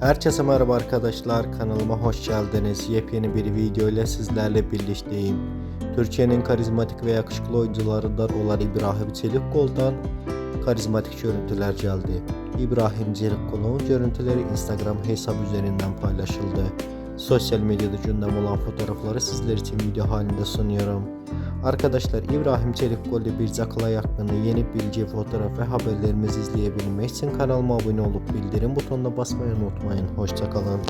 Herkese merhaba arkadaşlar kanalıma hoş geldiniz. Yepyeni bir video ile sizlerle birlikteyim. Türkiye'nin karizmatik ve yakışıklı oyuncularından olan İbrahim Çelikkol'dan karizmatik görüntüler geldi. İbrahim Çelikkol'un görüntüleri Instagram hesabı üzerinden paylaşıldı. Sosyal medyada gündem olan fotoğrafları sizler için video halinde sunuyorum. Arkadaşlar İbrahim Çelikkol ile bir Cakılay hakkında yeni bilgi, fotoğraf ve haberlerimizi izleyebilmek için kanalıma abone olup bildirim butonuna basmayı unutmayın. Hoşçakalın.